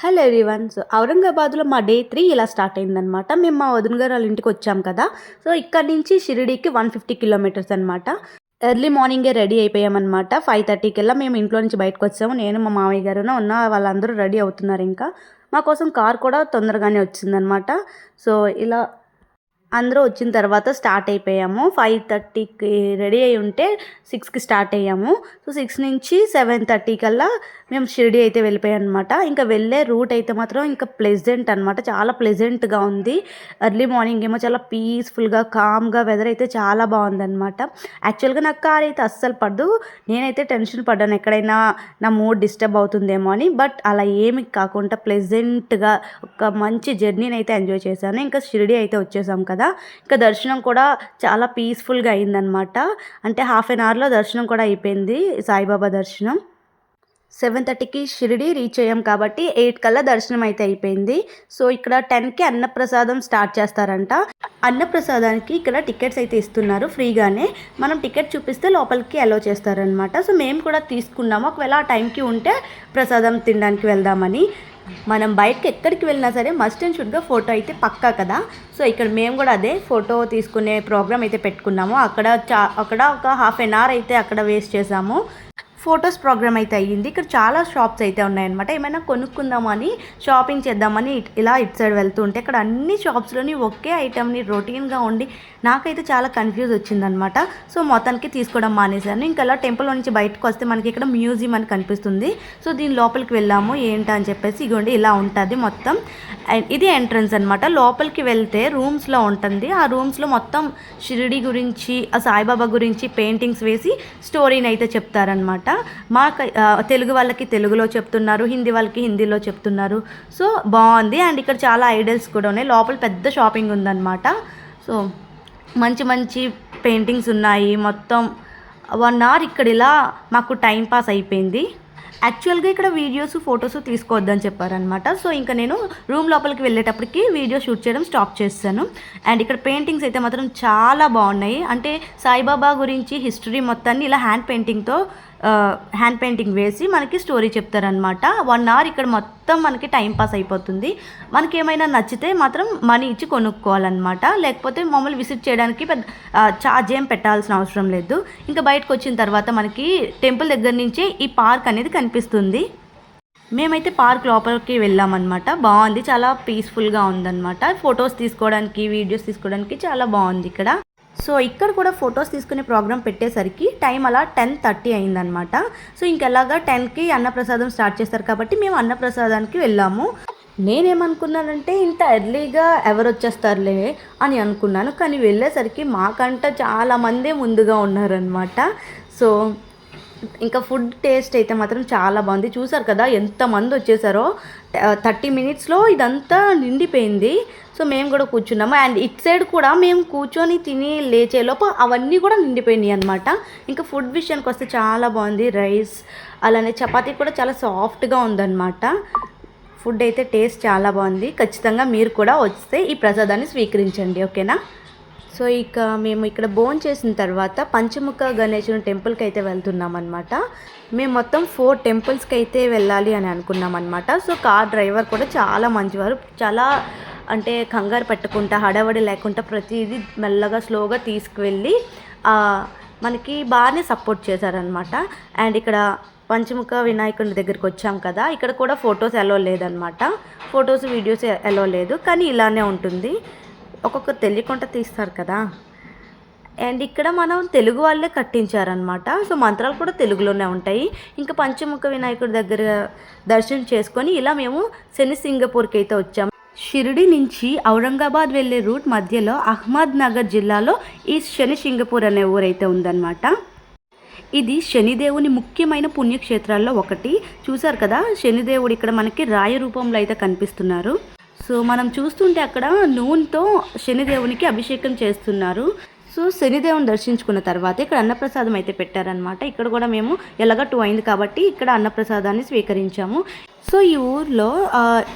Hello everyone. So ఔరంగాబాద్లో మా day three ఇలా start అయిందనమాట మేము మా వదిన గారు వాళ్ళ ఇంటికి వచ్చాం కదా. సో ఇక్కడ నుంచి షిరిడీకి వన్ ఫిఫ్టీ కిలోమీటర్స్ అనమాట ఎర్లీ మార్నింగే రెడీ అయిపోయామన్నమాట. ఫైవ్ థర్టీకి మేము ఇంట్లో నుంచి బయటకు వచ్చాము. నేను మా మామయ్య గారు ఉన్న వాళ్ళందరూ రెడీ అవుతున్నారు ఇంకా. మా కోసం కార్ కూడా తొందరగానే వచ్చిందనమాట సో ఇలా అందరూ వచ్చిన తర్వాత స్టార్ట్ అయిపోయాము. ఫైవ్ థర్టీకి రెడీ అయి ఉంటే సిక్స్కి స్టార్ట్ అయ్యాము. సో సిక్స్ నుంచి సెవెన్ థర్టీ కల్లా మేము షిరిడి అయితే వెళ్ళిపోయాం అనమాట ఇంకా వెళ్ళే రూట్ అయితే మాత్రం ఇంకా ప్లెజెంట్ అనమాట చాలా ప్లెజెంట్గా ఉంది. ఎర్లీ మార్నింగ్ ఏమో చాలా పీస్ఫుల్గా కామ్గా వెదర్ అయితే చాలా బాగుందన్నమాట యాక్చువల్గా నాకు కార్ అయితే అస్సలు పడదు. నేనైతే టెన్షన్ పడ్డాను. ఎక్కడైనా నా మూడ్ డిస్టర్బ్ అవుతుందేమో అని. బట్ అలా ఏమి కాకుండా ప్లెజెంట్గా ఒక మంచి జర్నీని అయితే ఎంజాయ్ చేశాను. ఇంకా షిరిడి అయితే వచ్చేసాం కదా. ఇంకా దర్శనం కూడా చాలా పీస్ఫుల్గా అయిందనమాట అంటే హాఫ్ అన్ అవర్లో దర్శనం కూడా అయిపోయింది సాయిబాబా దర్శనం. సెవెన్ థర్టీకి షిరిడి రీచ్ అయ్యాం కాబట్టి ఎయిట్ కల్లా దర్శనం అయితే అయిపోయింది. సో ఇక్కడ టెన్కి అన్నప్రసాదం స్టార్ట్ చేస్తారంట. అన్నప్రసాదానికి ఇక్కడ టికెట్స్ అయితే ఇస్తున్నారు ఫ్రీగానే. మనం టికెట్ చూపిస్తే లోపలికి అలో చేస్తారనమాట సో మేము కూడా తీసుకున్నాము. ఒకవేళ ఆ టైంకి ఉంటే ప్రసాదం తినడానికి వెళ్దామని. మనం బయటకి ఎక్కడికి వెళ్ళినా సరే మస్ట్ అండ్ షుడ్గా ఫోటో అయితే పక్కా కదా. సో ఇక్కడ మేము కూడా అదే ఫోటో తీసుకునే ప్రోగ్రామ్ అయితే పెట్టుకున్నాము. అక్కడ చా అక్కడ ఒక హాఫ్ అన్ అవర్ అయితే అక్కడ వేస్ట్ చేసాము. ఫొటోస్ ప్రోగ్రామ్ అయితే అయ్యింది. ఇక్కడ చాలా షాప్స్ అయితే ఉన్నాయన్నమాట. ఏమైనా కొనుక్కుందామని షాపింగ్ చేద్దామని ఇలా ఇటు సైడ్ వెళ్తూ ఉంటే ఇక్కడ అన్ని షాప్స్లోని ఒకే ఐటమ్ని రొటీన్గా ఉండి నాకైతే చాలా కన్ఫ్యూజ్ వచ్చిందనమాట సో మొత్తానికి తీసుకోవడం మానేశాను. ఇంకా అలా టెంపుల్ నుంచి బయటకు వస్తే మనకి ఇక్కడ మ్యూజియం అని కనిపిస్తుంది. సో దీని లోపలికి వెళ్ళాము. ఏంటా అని చెప్పేసి ఇగోండి ఇలా ఉంటుంది మొత్తం. ఇది ఎంట్రన్స్ అనమాట లోపలికి వెళ్తే రూమ్స్లో ఉంటుంది. ఆ రూమ్స్లో మొత్తం షిరిడి గురించి ఆ సాయిబాబా గురించి పెయింటింగ్స్ వేసి స్టోరీని అయితే చెప్తారనమాట మా తెలుగు వాళ్ళకి తెలుగులో చెప్తున్నారు హిందీ వాళ్ళకి హిందీలో చెప్తున్నారు. సో బాగుంది. అండ్ ఇక్కడ చాలా ఐడల్స్ కూడా ఉన్నాయి. లోపల పెద్ద షాపింగ్ ఉందన్నమాట. సో మంచి మంచి పెయింటింగ్స్ ఉన్నాయి. మొత్తం వన్ అవర్ ఇక్కడ ఇలా మాకు టైం పాస్ అయిపోయింది. యాక్చువల్గా ఇక్కడ వీడియోస్ ఫొటోస్ తీసుకోవద్దని చెప్పారనమాట సో ఇంకా నేను రూమ్ లోపలికి వెళ్ళేటప్పటికి వీడియో షూట్ చేయడం స్టాప్ చేస్తాను. అండ్ ఇక్కడ పెయింటింగ్స్ అయితే మాత్రం చాలా బాగున్నాయి. అంటే సాయిబాబా గురించి హిస్టరీ మొత్తాన్ని ఇలా హ్యాండ్ పెయింటింగ్తో హ్యాండ్ పెయింటింగ్ వేసి మనకి స్టోరీ చెప్తారనమాట వన్ అవర్ ఇక్కడ మొత్తం మనకి టైం పాస్ అయిపోతుంది. మనకి ఏమైనా నచ్చితే మాత్రం మనీ ఇచ్చి కొనుక్కోవాలన్నమాట. లేకపోతే మమ్మల్ని విజిట్ చేయడానికి పెద్ద ఛార్జ్ ఏం పెట్టాల్సిన అవసరం లేదు. ఇంకా బయటకు వచ్చిన తర్వాత మనకి టెంపుల్ దగ్గర నుంచే ఈ పార్క్ అనేది కనిపిస్తుంది. మేమైతే పార్క్ లోపలికి వెళ్ళామన్నమాట. బాగుంది. చాలా పీస్ఫుల్గా ఉందన్నమాట. ఫొటోస్ తీసుకోవడానికి వీడియోస్ తీసుకోవడానికి చాలా బాగుంది ఇక్కడ. సో ఇక్కడ కూడా ఫొటోస్ తీసుకునే ప్రోగ్రామ్ పెట్టేసరికి టైం అలా టెన్ థర్టీ అయిందనమాట. సో ఇంకెలాగా టెన్కి అన్నప్రసాదం స్టార్ట్ చేస్తారు కాబట్టి మేము అన్నప్రసాదానికి వెళ్ళాము. నేనేమనుకున్నానంటే ఇంత ఎర్లీగా ఎవరు వచ్చేస్తారులే అని అనుకున్నాను. కానీ వెళ్ళేసరికి మాకంట చాలామందే ముందుగా ఉన్నారనమాట. సో ఇంకా ఫుడ్ టేస్ట్ అయితే మాత్రం చాలా బాగుంది. చూసారు కదా ఎంతమంది వచ్చేసారో. థర్టీ మినిట్స్లో ఇదంతా నిండిపోయింది. సో మేము కూడా కూర్చున్నాము. అండ్ ఇట్ సైడ్ కూడా మేము కూర్చొని తిని లేచేలోపు అవన్నీ కూడా నిండిపోయినాయి అనమాట ఇంకా ఫుడ్ విషయానికి వస్తే చాలా బాగుంది. రైస్ అలానే చపాతీ కూడా చాలా సాఫ్ట్గా ఉందన్నమాట. ఫుడ్ అయితే టేస్ట్ చాలా బాగుంది. ఖచ్చితంగా మీరు కూడా వస్తే ఈ ప్రసాదాన్ని స్వీకరించండి ఓకేనా? సో ఇక మేము ఇక్కడ భోజనం చేసిన తర్వాత పంచముఖ గణేశుని టెంపుల్కి అయితే వెళ్తున్నాం అనమాట మేము మొత్తం ఫోర్ టెంపుల్స్కి అయితే వెళ్ళాలి అని అనుకున్నాం అనమాట సో కార్ డ్రైవర్ కూడా చాలా మంచివారు. చాలా అంటే కంగారు పెట్టకుండా హడావడి లేకుండా ప్రతిదీ మెల్లగా స్లోగా తీసుకువెళ్ళి మనకి బాగానే సపోర్ట్ చేశారనమాట. అండ్ ఇక్కడ పంచముఖ వినాయకుడి దగ్గరికి వచ్చాం కదా ఇక్కడ కూడా ఫొటోస్ ఎలో లేదనమాట. ఫొటోస్ వీడియోస్ ఎలో లేదు కానీ ఇలానే ఉంటుంది. ఒక్కొక్క తెలియకుండా తీస్తారు కదా. అండ్ ఇక్కడ మనం తెలుగు వాళ్ళే కట్టించారనమాట. సో మంత్రాలు కూడా తెలుగులోనే ఉంటాయి. ఇంకా పంచముఖ వినాయకుడి దగ్గర దర్శనం చేసుకొని ఇలా మేము శని సింగపూర్కి అయితే వచ్చాము షిరిడి నుంచి ఔరంగాబాద్ వెళ్ళే రూట్ మధ్యలో అహ్మద్ నగర్ జిల్లాలో ఈ శని సింగపూర్ అనే ఊరైతే ఉందన్నమాట. ఇది శనిదేవుని ముఖ్యమైన పుణ్యక్షేత్రాల్లో ఒకటి. చూసారు కదా శనిదేవుడు ఇక్కడ మనకి రాయ రూపంలో అయితే కనిపిస్తున్నారు. సో మనం చూస్తుంటే అక్కడ నూనెతో శనిదేవునికి అభిషేకం చేస్తున్నారు. సో శనిదేవుని దర్శించుకున్న తర్వాత ఇక్కడ అన్నప్రసాదం అయితే పెట్టారనమాట ఇక్కడ కూడా మేము ఎలాగ టూ అయింది కాబట్టి ఇక్కడ అన్నప్రసాదాన్ని స్వీకరించాము. సో ఈ ఊర్లో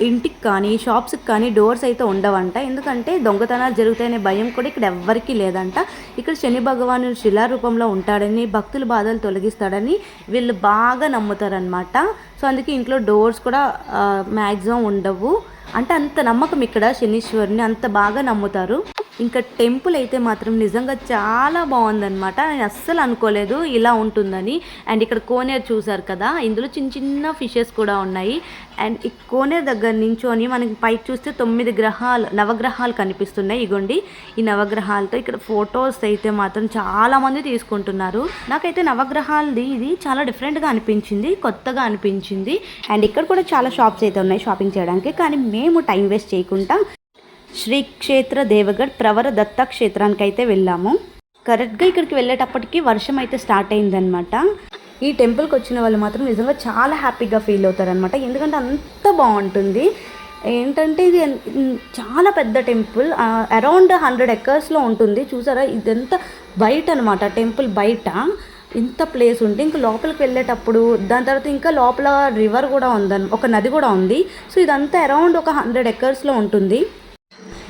ఇంటికి కానీ షాప్స్కి కానీ డోర్స్ అయితే ఉండవంట. ఎందుకంటే దొంగతనాలు జరుగుతాయనే భయం కూడా ఇక్కడ ఎవ్వరికీ లేదంట. ఇక్కడ శని భగవాను శిలారూపంలో ఉంటాడని భక్తుల బాధలు తొలగిస్తాడని వీళ్ళు బాగా నమ్ముతారనమాట సో అందుకే ఇంట్లో డోర్స్ కూడా మ్యాక్సిమం ఉండవు. అంటే అంత నమ్మకం ఇక్కడ శనీశ్వరుని అంత బాగా నమ్ముతారు. ఇంకా టెంపుల్ అయితే మాత్రం నిజంగా చాలా బాగుందన్నమాట. నేను అస్సలు అనుకోలేదు ఇలా ఉంటుందని. అండ్ ఇక్కడ కోనేరు చూసారు కదా ఇందులో చిన్న చిన్న ఫిషెస్ కూడా ఉన్నాయి. అండ్ ఈ కోనేరు దగ్గర నించొని మనకి పైకి చూస్తే తొమ్మిది గ్రహాలు నవగ్రహాలు కనిపిస్తున్నాయి. ఇగోండి ఈ నవగ్రహాలతో ఇక్కడ ఫొటోస్ అయితే మాత్రం చాలా మంది తీసుకుంటున్నారు. నాకైతే నవగ్రహాలది ఇది చాలా డిఫరెంట్గా అనిపించింది కొత్తగా అనిపించింది. అండ్ ఇక్కడ కూడా చాలా షాప్స్ అయితే ఉన్నాయి షాపింగ్ చేయడానికి. కానీ మేము టైం వేస్ట్ చేయకుండా శ్రీ క్షేత్ర దేవగఢ్ ప్రవర దత్త క్షేత్రానికి అయితే వెళ్ళాము. కరెక్ట్గా ఇక్కడికి వెళ్ళేటప్పటికి వర్షం అయితే స్టార్ట్ అయిందనమాట ఈ టెంపుల్కి వచ్చిన వాళ్ళు మాత్రం నిజంగా చాలా హ్యాపీగా ఫీల్ అవుతారనమాట ఎందుకంటే అంత బాగుంటుంది. ఏంటంటే ఇది చాలా పెద్ద టెంపుల్. అరౌండ్ హండ్రెడ్ ఎకర్స్లో ఉంటుంది. చూసారా? ఇదంతా బయట అనమాట టెంపుల్ బయట. ఇంత ప్లేస్ ఉంటే ఇంకా లోపలికి వెళ్ళేటప్పుడు దాని తర్వాత ఇంకా లోపల రివర్ కూడా ఉందని ఒక నది కూడా ఉంది. సో ఇదంతా అరౌండ్ ఒక హండ్రెడ్ ఎకర్స్లో ఉంటుంది.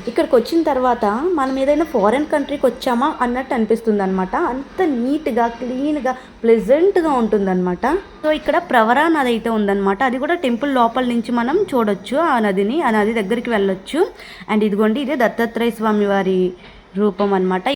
ఇక్కడికి వచ్చిన తర్వాత మనం ఏదైనా ఫారెన్ కంట్రీకి వచ్చామా అన్నట్టు అనిపిస్తుంది అనమాట అంత నీట్గా క్లీన్గా ప్లెజెంట్గా ఉంటుందన్నమాట. సో ఇక్కడ ప్రవరా నది అయితే ఉందన్నమాట. అది కూడా టెంపుల్ లోపల నుంచి మనం చూడొచ్చు ఆ నదిని ఆ నది దగ్గరికి వెళ్ళొచ్చు. అండ్ ఇదిగోండి ఇదే దత్తాత్రేయ స్వామి వారి రూపం అన్నమాట.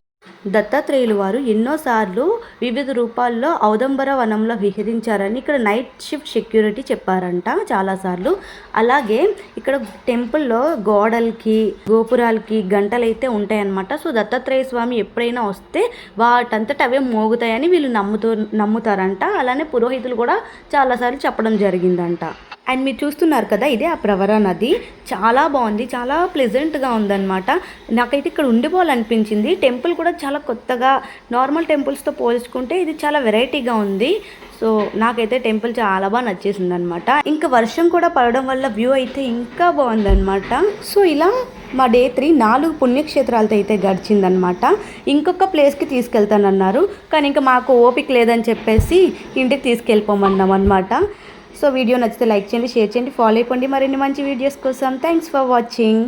దత్తాత్రేయులు వారు ఎన్నోసార్లు వివిధ రూపాల్లో ఔదంబర వనంలో విహరించారని ఇక్కడ నైట్ షిఫ్ట్ సెక్యూరిటీ చెప్పారంట చాలాసార్లు. అలాగే ఇక్కడ టెంపుల్లో గోడలకి గోపురాలకి గంటలైతే ఉంటాయన్నమాట. సో దత్తాత్రేయ స్వామి ఎప్పుడైనా వస్తే వాటంతట అవే మోగుతాయని వీళ్ళు నమ్ముతూ నమ్ముతారంట. అలానే పురోహితులు కూడా చాలాసార్లు చెప్పడం జరిగిందంట. అండ్ మీరు చూస్తున్నారు కదా ఇదే ఆ ప్రవర నది. చాలా బాగుంది చాలా ప్లెజెంట్గా ఉందన్నమాట. నాకైతే ఇక్కడ ఉండిపోవాలనిపించింది. టెంపుల్ కూడా చాలా కొత్తగా నార్మల్ టెంపుల్స్తో పోల్చుకుంటే ఇది చాలా వెరైటీగా ఉంది. సో నాకైతే టెంపుల్ చాలా బాగా నచ్చేసింది అనమాట ఇంకా వర్షం కూడా పడడం వల్ల వ్యూ అయితే ఇంకా బాగుందన్నమాట. సో ఇలా మా డే త్రీ నాలుగు పుణ్యక్షేత్రాలతో అయితే గడిచిందనమాట ఇంకొక ప్లేస్కి తీసుకెళ్తానన్నారు. కానీ ఇంకా మాకు ఓపిక లేదని చెప్పేసి ఇంటికి తీసుకెళ్ళిపోమన్నాం అనమాట సో వీడియో నచ్చితే లైక్ చేయండి షేర్ చేయండి ఫాలో అయిపోండి. మరిన్ని మంచి వీడియోస్ కోసం థ్యాంక్స్ ఫర్ వాచింగ్